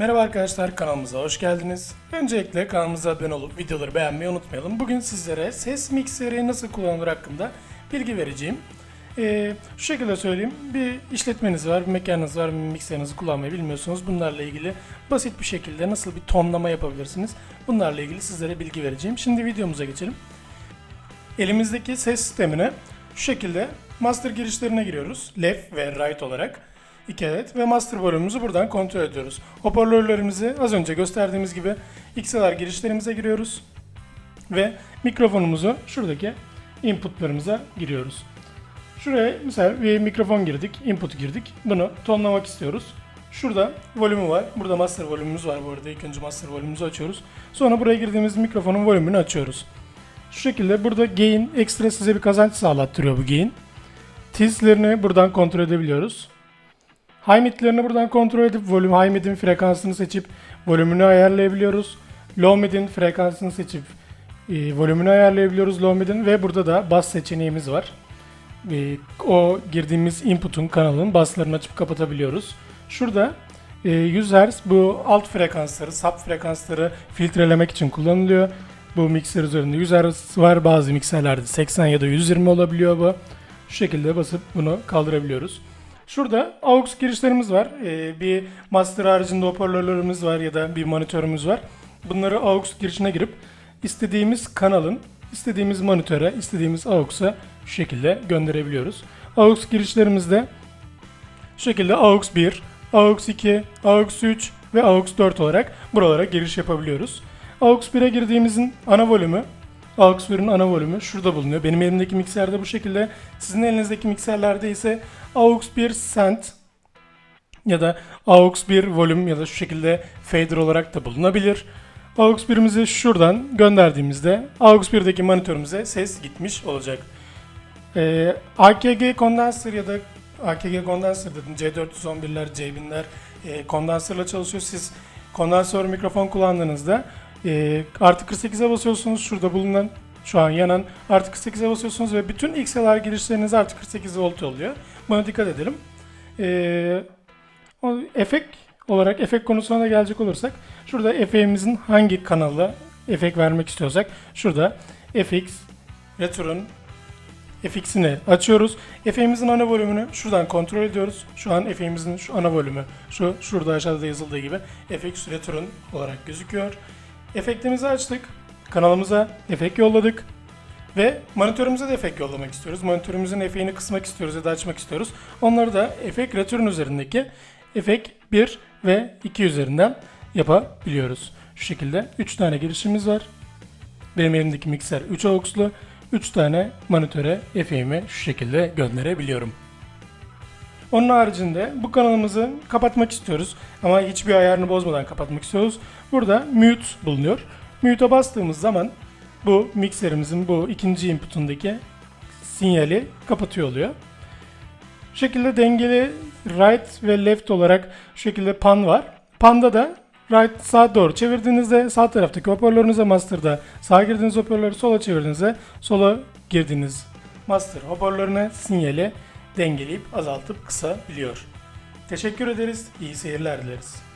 Merhaba arkadaşlar kanalımıza hoş geldiniz. Öncelikle kanalımıza abone olup videoları beğenmeyi unutmayalım. Bugün sizlere ses mikseri nasıl kullanılır hakkında bilgi vereceğim. Ee, şu şekilde söyleyeyim. Bir işletmeniz var, bir mekanınız var, bir mikserinizi kullanmayı bilmiyorsunuz. Bunlarla ilgili basit bir şekilde nasıl bir tonlama yapabilirsiniz? Bunlarla ilgili sizlere bilgi vereceğim. Şimdi videomuza geçelim. Elimizdeki ses sistemine şu şekilde master girişlerine giriyoruz. Left ve right olarak. İki adet ve master bölümümüzü buradan kontrol ediyoruz. Hoparlörlerimizi az önce gösterdiğimiz gibi XLR girişlerimize giriyoruz. Ve mikrofonumuzu şuradaki inputlarımıza giriyoruz. Şuraya mesela bir mikrofon girdik, input girdik. Bunu tonlamak istiyoruz. Şurada volümü var. Burada master volümümüz var bu arada. İlk önce master volümümüzü açıyoruz. Sonra buraya girdiğimiz mikrofonun volümünü açıyoruz. Şu şekilde burada gain ekstra size bir kazanç sağlattırıyor bu gain. Tizlerini buradan kontrol edebiliyoruz. High midlerini buradan kontrol edip volüm high mid'in frekansını seçip volümünü ayarlayabiliyoruz. Low mid'in frekansını seçip e, volümünü ayarlayabiliyoruz low mid'in ve burada da bas seçeneğimiz var. E, o girdiğimiz input'un kanalın baslarını açıp kapatabiliyoruz. Şurada e, 100 Hz bu alt frekansları, sub frekansları filtrelemek için kullanılıyor. Bu mikser üzerinde 100 Hz var. Bazı mikserlerde 80 ya da 120 olabiliyor bu. Şu şekilde basıp bunu kaldırabiliyoruz. Şurada AUX girişlerimiz var. Ee, bir master haricinde hoparlörlerimiz var ya da bir monitörümüz var. Bunları AUX girişine girip istediğimiz kanalın, istediğimiz monitöre, istediğimiz AUX'a şu şekilde gönderebiliyoruz. AUX girişlerimizde şu şekilde AUX 1, AUX 2, AUX 3 ve AUX 4 olarak buralara giriş yapabiliyoruz. AUX 1'e girdiğimizin ana volümü, AUX 1'in ana volümü şurada bulunuyor. Benim elimdeki mikserde bu şekilde. Sizin elinizdeki mikserlerde ise AUX 1 cent ya da AUX 1 volüm ya da şu şekilde fader olarak da bulunabilir. AUX 1'imizi şuradan gönderdiğimizde AUX 1'deki monitörümüze ses gitmiş olacak. Ee, AKG kondansör ya da AKG kondansör dedim C411'ler, C1000'ler e, kondansörle çalışıyor. Siz kondansör mikrofon kullandığınızda e, artı 48'e basıyorsunuz. Şurada bulunan şu an yanan artı 48'e basıyorsunuz ve bütün XLR girişleriniz artı 48 volt oluyor. Buna dikkat edelim. E, o efekt olarak efekt konusuna da gelecek olursak şurada efeğimizin hangi kanala efekt vermek istiyorsak şurada FX Return FX'ini açıyoruz. Efeğimizin ana volümünü şuradan kontrol ediyoruz. Şu an efeğimizin şu ana volümü şu şurada aşağıda yazıldığı gibi FX Return olarak gözüküyor. Efektimizi açtık. Kanalımıza efekt yolladık. Ve monitörümüze de efekt yollamak istiyoruz. Monitörümüzün efeğini kısmak istiyoruz ya da açmak istiyoruz. Onları da efekt return üzerindeki efekt 1 ve 2 üzerinden yapabiliyoruz. Şu şekilde 3 tane girişimiz var. Benim elimdeki mikser 3 AUX'lu. 3 tane monitöre efeğimi şu şekilde gönderebiliyorum. Onun haricinde bu kanalımızı kapatmak istiyoruz ama hiçbir ayarını bozmadan kapatmak istiyoruz. Burada mute bulunuyor. Mute'a bastığımız zaman bu mikserimizin bu ikinci inputundaki sinyali kapatıyor oluyor. Bu şekilde dengeli right ve left olarak şu şekilde pan var. Pan'da da right sağa doğru çevirdiğinizde sağ taraftaki hoparlörünüze master'da sağa girdiğiniz hoparlörü sola çevirdiğinizde sola girdiğiniz master hoparlörüne sinyali dengeleyip azaltıp kısabiliyor. Teşekkür ederiz. İyi seyirler dileriz.